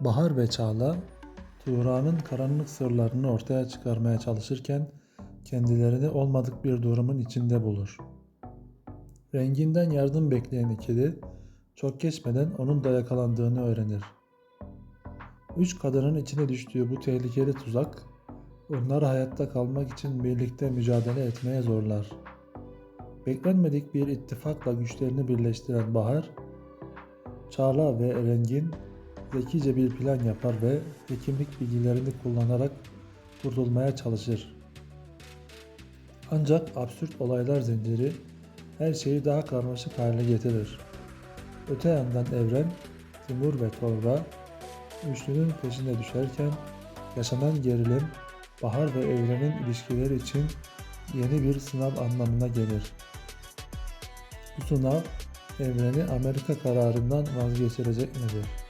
Bahar ve Çağla, Tuğra'nın karanlık sırlarını ortaya çıkarmaya çalışırken kendilerini olmadık bir durumun içinde bulur. Renginden yardım bekleyen ikili çok geçmeden onun da yakalandığını öğrenir. Üç kadının içine düştüğü bu tehlikeli tuzak onları hayatta kalmak için birlikte mücadele etmeye zorlar. Beklenmedik bir ittifakla güçlerini birleştiren Bahar, Çağla ve Rengin zekice bir plan yapar ve hekimlik bilgilerini kullanarak kurtulmaya çalışır. Ancak absürt olaylar zinciri her şeyi daha karmaşık hale getirir. Öte yandan Evren, Timur ve Tolga üçlünün peşine düşerken yaşanan gerilim Bahar ve Evren'in ilişkileri için yeni bir sınav anlamına gelir. Bu sınav Evren'i Amerika kararından vazgeçirecek midir?